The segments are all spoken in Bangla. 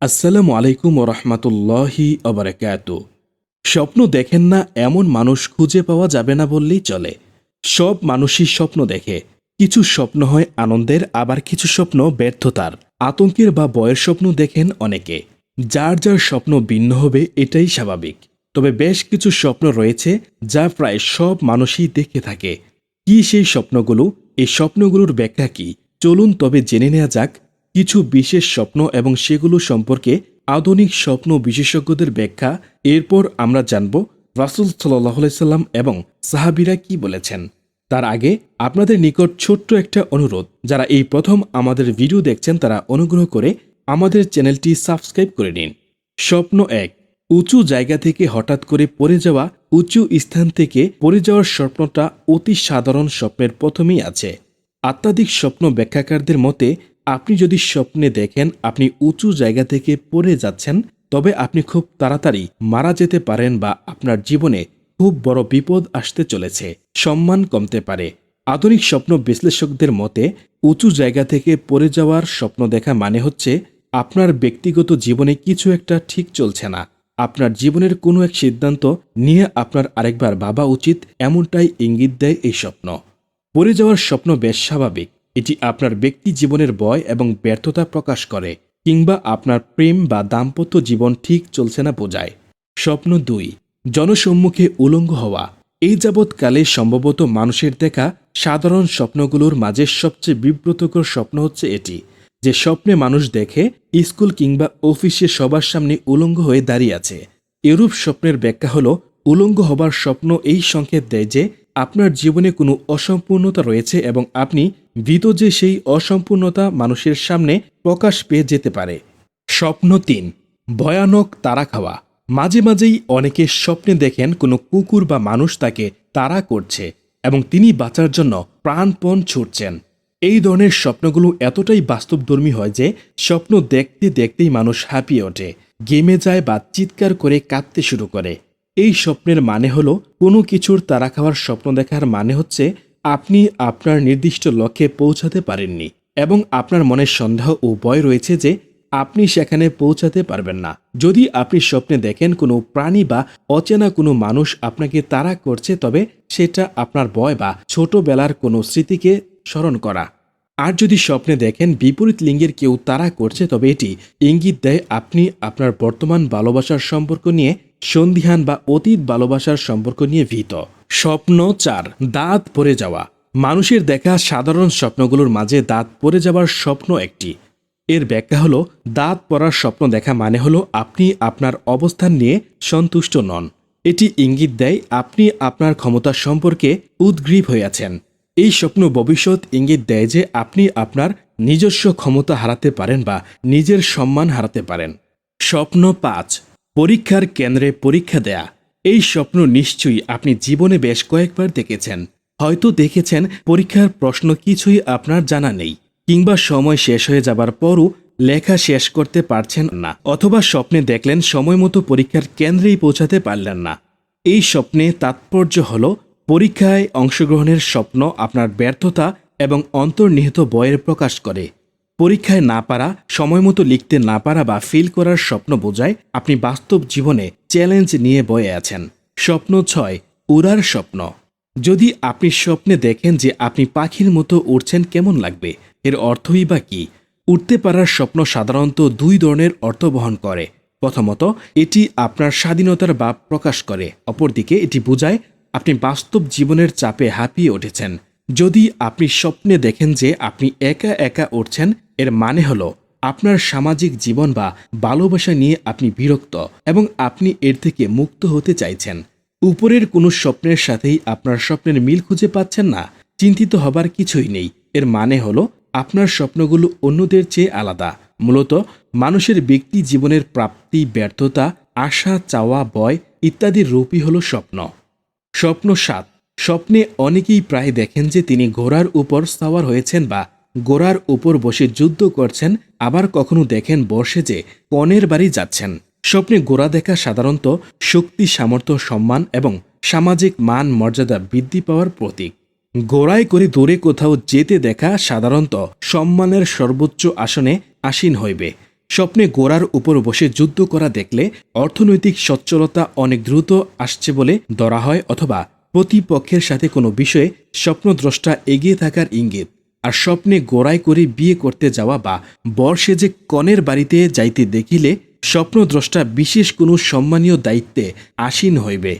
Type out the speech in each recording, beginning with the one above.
আসসালামু আলাইকুম রহমতুল্লাহি অবরাকাত স্বপ্ন দেখেন না, এমন মানুষ খুঁজে পাওয়া যাবে না বললেই চলে। সব মানুষই স্বপ্ন দেখে। কিছু স্বপ্ন হয় আনন্দের, আবার কিছু স্বপ্ন ব্যর্থতার। আতঙ্কের বা বয়ের স্বপ্ন দেখেন অনেকে। যার যার স্বপ্ন ভিন্ন হবে, এটাই স্বাভাবিক। তবে বেশ কিছু স্বপ্ন রয়েছে, যা প্রায় সব মানুষই দেখে থাকে। কি সেই স্বপ্নগুলো? এই স্বপ্নগুলোর ব্যাখ্যা কি? চলুন তবে জেনে নেওয়া যাক কিছু বিশেষ স্বপ্ন এবং সেগুলো সম্পর্কে আধুনিক স্বপ্ন বিশেষজ্ঞদের ব্যাখ্যা। এরপর আমরা জানব রাসুল সাল্লাম এবং সাহাবিরা কি বলেছেন। তার আগে আপনাদের নিকট ছোট্ট একটা অনুরোধ। যারা এই প্রথম আমাদের ভিডিও দেখছেন, তারা অনুগ্রহ করে আমাদের চ্যানেলটি সাবস্ক্রাইব করে নিন। স্বপ্ন এক, উঁচু জায়গা থেকে হঠাৎ করে পড়ে যাওয়া, উঁচু স্থান থেকে পড়ে যাওয়ার স্বপ্নটা অতি সাধারণ স্বপ্নের প্রথমেই আছে। আত্মাধিক স্বপ্ন ব্যাখ্যাকারদের মতে আপনি যদি স্বপ্নে দেখেন আপনি উঁচু জায়গা থেকে পড়ে যাচ্ছেন, তবে আপনি খুব তাড়াতাড়ি মারা যেতে পারেন বা আপনার জীবনে খুব বড় বিপদ আসতে চলেছে। সম্মান কমতে পারে। আধুনিক স্বপ্ন বিশ্লেষকদের মতে, উঁচু জায়গা থেকে পড়ে যাওয়ার স্বপ্ন দেখা মানে হচ্ছে, আপনার ব্যক্তিগত জীবনে কিছু একটা ঠিক চলছে না। আপনার জীবনের কোনো এক সিদ্ধান্ত নিয়ে আপনার আরেকবার ভাবা উচিত, এমনটাই ইঙ্গিত দেয় এই স্বপ্ন। পড়ে যাওয়ার স্বপ্ন বেশ স্বাভাবিক। এটি আপনার ব্যক্তি জীবনের বয় এবং ব্যর্থতা প্রকাশ করে, কিংবা আপনার প্রেম বা দাম্পত্য জীবন ঠিক চলছে না বোঝায়। স্বপ্ন দুই, জনসম্মুখে উলঙ্গ হওয়া। এই যাবৎকালে সম্ভবত মানুষের দেখা সাধারণ স্বপ্নগুলোর মাঝে সবচেয়ে বিব্রতকর স্বপ্ন হচ্ছে এটি, যে স্বপ্নে মানুষ দেখে স্কুল কিংবা অফিসে সবার সামনে উলঙ্গ হয়ে দাঁড়িয়ে আছে। এরূপ স্বপ্নের ব্যাখ্যা হলো, উলঙ্গ হবার স্বপ্ন এই সংকেত দেয় যে আপনার জীবনে কোনো অসম্পূর্ণতা রয়েছে এবং আপনি ভীত যে সেই অসম্পূর্ণতা মানুষের সামনে প্রকাশ পেয়ে যেতে পারে। স্বপ্ন তিন, ভয়ানক তারা খাওয়া। মাঝে মাঝেই অনেকে স্বপ্নে দেখেন কোনো কুকুর বা মানুষ তাকে তাড়া করছে এবং তিনি বাঁচার জন্য প্রাণপণ ছুটছেন। এই ধরনের স্বপ্নগুলো এতটাই বাস্তবধর্মী হয় যে স্বপ্ন দেখতে দেখতেই মানুষ হাঁপিয়ে ওঠে গেমে যায় বা চিৎকার করে কাঁদতে শুরু করে। এই স্বপ্নের মানে হলো কোনো কিছুর তারা খাওয়ার স্বপ্ন দেখার মানে হচ্ছে আপনি আপনার নির্দিষ্ট লক্ষ্যে পৌঁছাতে পারেননি এবং আপনার মনে সন্দেহ ও ভয় রয়েছে যে আপনি সেখানে পৌঁছাতে পারবেন না। যদি আপনি স্বপ্নে দেখেন কোনো প্রাণী বা অচেনা কোনো মানুষ আপনাকে তাড়া করছে, তবে সেটা আপনার ভয় বা ছোটবেলার কোনো স্মৃতিকে স্মরণ করা। আর যদি স্বপ্নে দেখেন বিপরীত লিঙ্গের কেউ তাড়া করছে, তবে এটি ইঙ্গিত দেয় আপনি আপনার বর্তমান ভালোবাসার সম্পর্ক নিয়ে সন্ধিহান বা অতীত ভালোবাসার সম্পর্ক নিয়ে ভীত। স্বপ্ন চার, দাঁত পরে যাওয়া। মানুষের দেখা সাধারণ স্বপ্নগুলোর মাঝে দাঁত পরে যাওয়ার স্বপ্ন একটি। এর ব্যাখ্যা হলো, দাঁত পড়ার স্বপ্ন দেখা মানে হলো আপনি আপনার অবস্থান নিয়ে সন্তুষ্ট নন। এটি ইঙ্গিত দেয় আপনি আপনার ক্ষমতা সম্পর্কে উদ্গ্রীব হয়ে আছেন। এই স্বপ্ন ভবিষ্যৎ ইঙ্গিত দেয় যে আপনি আপনার নিজস্ব ক্ষমতা হারাতে পারেন বা নিজের সম্মান হারাতে পারেন। স্বপ্ন পাঁচ পরীক্ষার কেন্দ্রে পরীক্ষা দেয়া। এই স্বপ্ন নিশ্চয়ই আপনি জীবনে বেশ কয়েকবার দেখেছেন। হয়তো দেখেছেন পরীক্ষার প্রশ্ন কিছুই আপনার জানা নেই, কিংবা সময় শেষ হয়ে যাবার পরও লেখা শেষ করতে পারছেন না, অথবা স্বপ্নে দেখলেন সময় মতো পরীক্ষার কেন্দ্রেই পৌঁছাতে পারলেন না। এই স্বপ্নে তাৎপর্য হল, পরীক্ষায় অংশগ্রহণের স্বপ্ন আপনার ব্যর্থতা এবং অন্তর্নিহিত বয়ের প্রকাশ করে। পরীক্ষায় না পারা, সময় মতো লিখতে না পারা বা ফিল করার স্বপ্ন বোঝায় আপনি বাস্তব জীবনে চ্যালেঞ্জ নিয়ে বয়ে আছেন। স্বপ্ন ছয়, উড়ার স্বপ্ন। যদি আপনি স্বপ্নে দেখেন যে আপনি পাখির মতো উড়ছেন কেমন লাগবে? এর অর্থই বা কি? উঠতে পারার স্বপ্ন সাধারণত দুই ধরনের অর্থ বহন করে। প্রথমত, এটি আপনার স্বাধীনতার ভাব প্রকাশ করে। অপরদিকে, এটি বোঝায় আপনি বাস্তব জীবনের চাপে হাঁপিয়ে উঠেছেন। যদি আপনি স্বপ্নে দেখেন যে আপনি একা একা উঠছেন, এর মানে হলো আপনার সামাজিক জীবন বা ভালোবাসা নিয়ে আপনি বিরক্ত এবং আপনি এর থেকে মুক্ত হতে চাইছেন। উপরের কোনো স্বপ্নের সাথেই আপনার স্বপ্নের মিল খুঁজে পাচ্ছেন না। চিন্তিত হবার কিছুই নেই। এর মানে হলো আপনার স্বপ্নগুলো অন্যদের চেয়ে আলাদা। মূলত মানুষের ব্যক্তি জীবনের প্রাপ্তি, ব্যর্থতা, আশা, চাওয়া বয় ইত্যাদির রূপই হলো স্বপ্ন। স্বপ্ন সাত। স্বপ্নে অনেকেই প্রায় দেখেন যে তিনি ঘোড়ার উপর সাওয়ার হয়েছেন বা ঘোড়ার উপর বসে যুদ্ধ করছেন, আবার কখনো দেখেন বসে যে কনের বাড়ি যাচ্ছেন। স্বপ্নে গোড়া দেখা সাধারণত শক্তি, সামর্থ্য, সম্মান এবং সামাজিক মান, মর্যাদা বৃদ্ধি পাওয়ার প্রতীক। গোড়ায় করে দূরে কোথাও যেতে দেখা সাধারণত সম্মানের সর্বোচ্চ আসনে আসীন হইবে। স্বপ্নে গোড়ার উপর বসে যুদ্ধ করা দেখলে অর্থনৈতিক সচ্ছলতা অনেক দ্রুত আসছে বলে ধরা হয় অথবা প্রতিপক্ষের সাথে কোনো বিষয়ে স্বপ্নদ্রষ্টা এগিয়ে থাকার ইঙ্গিত আর স্বপ্নে গোড়ায় করে বিয়ে করতে যাওয়া বা বর্ষে যে কনের বাড়িতে যাইতে দেখিলে স্বপ্নদ্রষ্টা বিশেষ কোনো সম্মানীয় দায়িত্বে আসীন হইবে।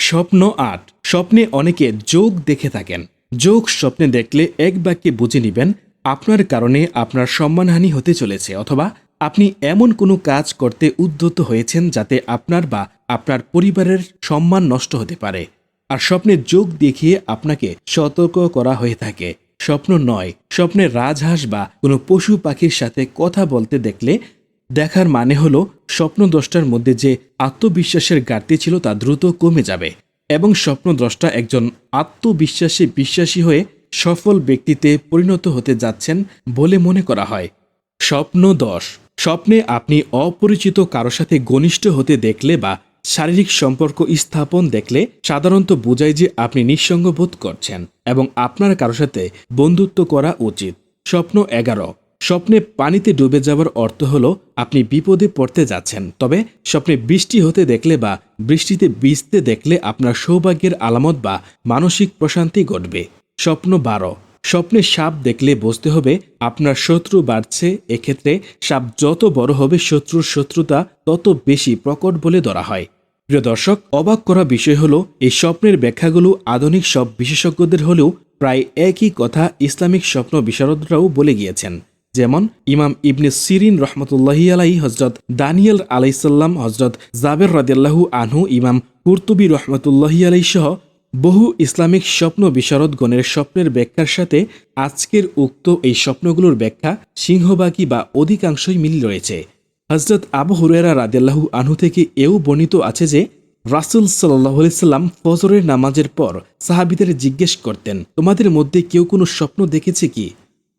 স্বপ্ন আট, স্বপ্নে অনেকে যোগ দেখে থাকেন। যোগ স্বপ্নে দেখলে এক বাক্যে বুঝে নিবেন, আপনার কারণে আপনার সম্মানহানি হতে চলেছে অথবা আপনি এমন কোনো কাজ করতে উদ্যত হয়েছেন যাতে আপনার বা আপনার পরিবারের সম্মান নষ্ট হতে পারে। আর স্বপ্নে যোগ দেখিয়ে আপনাকে সতর্ক করা হয়ে থাকে। স্বপ্ন নয়, স্বপ্নে রাজহাঁস বা কোনো পশু পাখির সাথে কথা বলতে দেখলে দেখার মানে হলো স্বপ্নদ্রষ্টার মধ্যে যে আত্মবিশ্বাসের ঘাটতি ছিল তা দ্রুত কমে যাবে এবং স্বপ্নদ্রষ্টা একজন আত্মবিশ্বাসী বিশ্বাসী হয়ে সফল ব্যক্তিতে পরিণত হতে যাচ্ছেন বলে মনে করা হয়। স্বপ্ন দশ স্বপ্নে আপনি অপরিচিত কারও সাথে ঘনিষ্ঠ হতে দেখলে বা শারীরিক সম্পর্ক স্থাপন দেখলে সাধারণত বোঝায় যে আপনি নিঃসঙ্গ বোধ করছেন এবং আপনার কারও সাথে বন্ধুত্ব করা উচিত। স্বপ্ন এগারো। স্বপ্নে পানিতে ডুবে যাওয়ার অর্থ হল আপনি বিপদে পড়তে যাচ্ছেন, তবে স্বপ্নে বৃষ্টি হতে দেখলে বা বৃষ্টিতে ভিজতে দেখলে আপনার সৌভাগ্যের আলামত বা মানসিক প্রশান্তি ঘটবে। স্বপ্ন বারো। স্বপ্নে সাপ দেখলে বুঝতে হবে আপনার শত্রু বাড়ছে, এক্ষেত্রে সাপ যত বড় হবে, শত্রুর শত্রুতা তত বেশি প্রকট বলে ধরা হয়। প্রিয় দর্শক, অবাক করা বিষয় হলো, এই স্বপ্নের ব্যাখ্যাগুলো আধুনিক সব বিশেষজ্ঞদের হলেও প্রায় একই কথা ইসলামিক স্বপ্ন বিশারদরাও বলে গিয়েছেন। যেমন, ইমাম ইবনে সিরিন রহমতুল্লাহি আলাই হজরত দানিয়েল আলাইসাল্লাম হজরত জাবের রাদিয়াল্লাহু আনহু, ইমাম কুর্তুবি রহমতুল্লাহি আলাই সহ বহু ইসলামিক স্বপ্ন বিশারদগণের স্বপ্নের ব্যাখ্যার সাথে আজকের উক্ত এই স্বপ্নগুলোর ব্যাখ্যা সিংহবাগী বা অধিকাংশই মিল রয়েছে। হজরত আবু হুরেরা আনহু থেকে এও বর্ণিত আছে যে, রাসুল সাল্লাম ফজরের নামাজের পর সাহাবিদের জিজ্ঞেস করতেন, তোমাদের মধ্যে কেউ কোনো স্বপ্ন দেখেছে কি?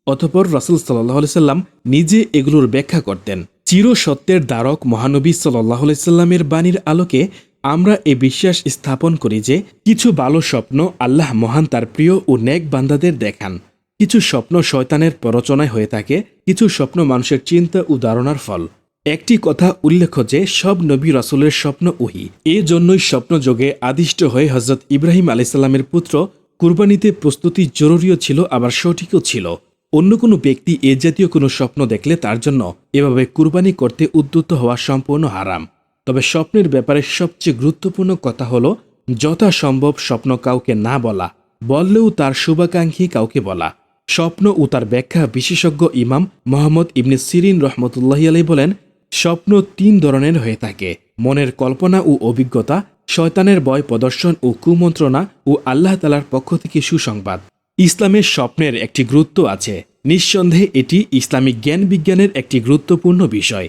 অতপর রাসুল সাল্লাহ সাল্লাম নিজে এগুলোর ব্যাখ্যা করতেন। চির সত্যের দ্বারক মহানবী সাল্লাহ সাল্লামের বাণীর আলোকে আমরা এ বিশ্বাস স্থাপন করি যে কিছু ভালো স্বপ্ন আল্লাহ মহান তার প্রিয় ও নেক বান্দাদের দেখান। কিছু স্বপ্ন শয়তানের প্ররচনায় হয়ে থাকে, কিছু স্বপ্ন মানুষের চিন্তা ও ধারণার ফল। একটি কথা উল্লেখ্য যে, সব নবী রাসুলের স্বপ্ন উহি এ জন্যই স্বপ্নযোগে আদিষ্ট হয়ে হজরত ইব্রাহিম আলাইসাল্লামের পুত্র কুরবানিতে প্রস্তুতি জরুরিও ছিল, আবার সঠিকও ছিল। অন্য কোনো ব্যক্তি এ জাতীয় কোনো স্বপ্ন দেখলে তার জন্য এভাবে কুরবানি করতে উদ্যুত হওয়া সম্পূর্ণ হারাম। তবে স্বপ্নের ব্যাপারে সবচেয়ে গুরুত্বপূর্ণ কথা হলো, যথাসম্ভব স্বপ্ন কাউকে না বলা, বললেও তার শুভাকাঙ্ক্ষী কাউকে বলা। স্বপ্ন ও তার ব্যাখ্যা বিশেষজ্ঞ ইমাম মোহাম্মদ ইবনে সিরিন রহমতুল্লাহি আলাই বলেন, স্বপ্ন তিন ধরনের হয়ে থাকে, মনের কল্পনা ও অভিজ্ঞতা, শয়তানের বয় প্রদর্শন ও কুমন্ত্রণা ও আল্লাহ তালার পক্ষ থেকে সুসংবাদ। ইসলামের স্বপ্নের একটি গুরুত্ব আছে, নিঃসন্দেহে এটি ইসলামিক জ্ঞান বিজ্ঞানের একটি গুরুত্বপূর্ণ বিষয়।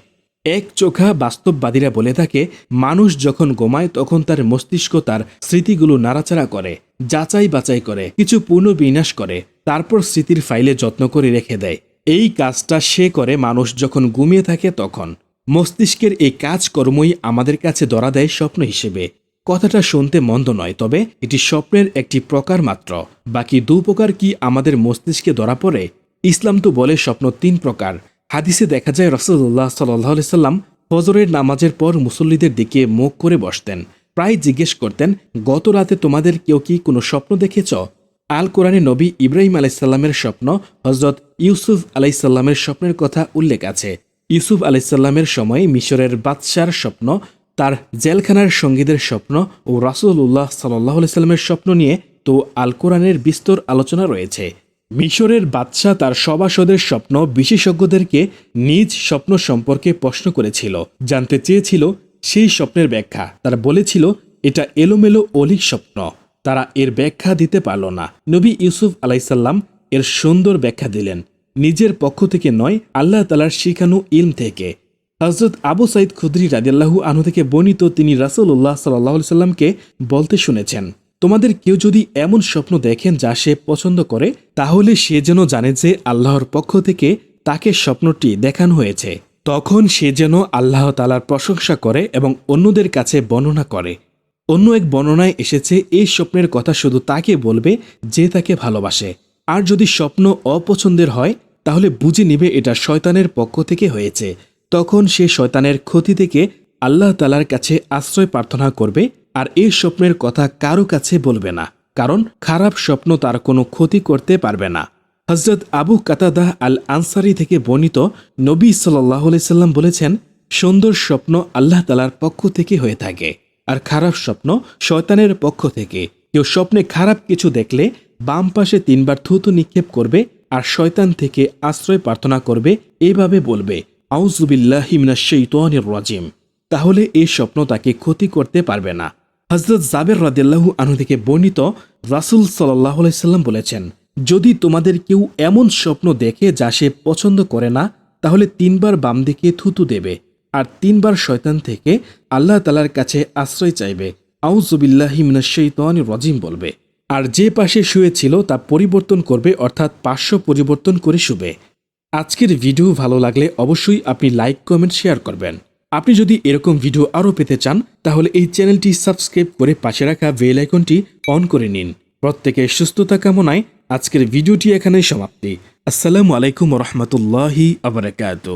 এক চোখা বাস্তববাদীরা বলে থাকে, মানুষ যখন ঘুমায় তখন তার মস্তিষ্ক তার স্মৃতিগুলো নাড়াচাড়া করে, যাচাই বাছাই করে, কিছু পুনর্বিন্যাস করে, তারপর স্মৃতির ফাইলে যত্ন করে রেখে দেয়। এই কাজটা সে করে মানুষ যখন ঘুমিয়ে থাকে তখন। মস্তিষ্কের এই কাজকর্মই আমাদের কাছে ধরা দেয় স্বপ্ন হিসেবে। কথাটা শুনতে মন্দ নয়, তবে এটি স্বপ্নের একটি প্রকার মাত্র। বাকি দু প্রকার কি আমাদের মস্তিষ্কে ধরা পড়ে? ইসলাম তো বলে স্বপ্ন তিন প্রকার। হাদিসে দেখা যায় রসদুল্লাহ সাল্লাহ সাল্লাম ফজরের নামাজের পর মুসল্লিদের দিকে মুখ করে বসতেন, প্রায় জিজ্ঞেস করতেন, গত রাতে তোমাদের কেউ কি কোনো স্বপ্ন দেখেছ? আল কোরআনে নবী ইব্রাহিম আলাইসাল্লামের স্বপ্ন হজরত ইউসুফ আলাইসাল্লামের স্বপ্নের কথা উল্লেখ আছে। ইউসুফ আলাইসাল্লামের সময় মিশরের বাদশার স্বপ্ন, তার জেলখানার সঙ্গীদের স্বপ্ন ও রাসুল্লাহ সাল্লাহ সাল্লামের স্বপ্ন নিয়ে তো আল কোরআনের বিস্তর আলোচনা রয়েছে। মিশরের বাদশাহ তার সভাসদের স্বপ্ন বিশেষজ্ঞদেরকে নিজ স্বপ্ন সম্পর্কে প্রশ্ন করেছিল, জানতে চেয়েছিল সেই স্বপ্নের ব্যাখ্যা। তারা বলেছিল, এটা এলোমেলো অলিক স্বপ্ন। তারা এর ব্যাখ্যা দিতে পারল না। নবী ইউসুফ আলাইসাল্লাম এর সুন্দর ব্যাখ্যা দিলেন, নিজের পক্ষ থেকে নয়, আল্লাহ তালার শিখানো ইলম থেকে। হজরত আবু সাইদ খুদ্রি রাজিয়াল্লাহু আনু থেকে বর্ণিত তিনি রাসুল্লাহ সাল্লাহ সাল্লামকে বলতে শুনেছেন তোমাদের কেউ যদি এমন স্বপ্ন দেখেন যা সে পছন্দ করে, তাহলে সে যেন জানে যে আল্লাহর পক্ষ থেকে তাকে স্বপ্নটি দেখানো হয়েছে। তখন সে যেন আল্লাহ তালার প্রশংসা করে এবং অন্যদের কাছে বর্ণনা করে। অন্য এক বর্ণনায় এসেছে, এই স্বপ্নের কথা শুধু তাকে বলবে যে তাকে ভালোবাসে। আর যদি স্বপ্ন অপছন্দের হয়, তাহলে বুঝে নিবে এটা শয়তানের পক্ষ থেকে হয়েছে। তখন সে শয়তানের ক্ষতি থেকে আল্লাহ তালার কাছে আশ্রয় প্রার্থনা করবে আর এই স্বপ্নের কথা কারও কাছে বলবে না, কারণ খারাপ স্বপ্ন তার কোনো ক্ষতি করতে পারবে না। হজরত আবু কাতাদাহ আল আনসারি থেকে বর্ণিত নবী সাল্লাহ সাল্লাম বলেছেন, সুন্দর স্বপ্ন আল্লাহ তালার পক্ষ থেকে হয়ে থাকে, আর খারাপ স্বপ্ন শয়তানের পক্ষ থেকে। কেউ স্বপ্নে খারাপ কিছু দেখলে বাম পাশে তিনবার থুতু নিক্ষেপ করবে আর শয়তান থেকে আশ্রয় প্রার্থনা করবে এভাবে বলবে আউজুবিল্লাহিমিনাশাইতানির রাজিম। তাহলে এই স্বপ্ন তাকে ক্ষতি করতে পারবে না। হজরত জাবের রাদিল্লাহু আনহু থেকে বর্ণিত রাসুল সাল্লাহ সাল্লাম বলেছেন, যদি তোমাদের কেউ এমন স্বপ্ন দেখে যা সে পছন্দ করে না, তাহলে তিনবার বাম দিকে থুতু দেবে আর তিনবার শয়তান থেকে আল্লাহ তালার কাছে আশ্রয় চাইবে। আউজুবিল্লাহিমিনাশাইতানির রজিম বলবে, আর যে পাশে শুয়েছিল তা পরিবর্তন করবে, অর্থাৎ পার্শ্ব পরিবর্তন করে শুবে। আজকের ভিডিও ভালো লাগলে অবশ্যই আপনি লাইক, কমেন্ট, শেয়ার করবেন। আপনি যদি এরকম ভিডিও আরও পেতে চান, তাহলে এই চ্যানেলটি সাবস্ক্রাইব করে পাশে রাখা বেল আইকনটি অন করে নিন। প্রত্যেকের সুস্থতা কামনায় আজকের ভিডিওটি এখানেই সমাপ্তি। আসসালামু আলাইকুম রহমতুল্লাহি আবরাকাতু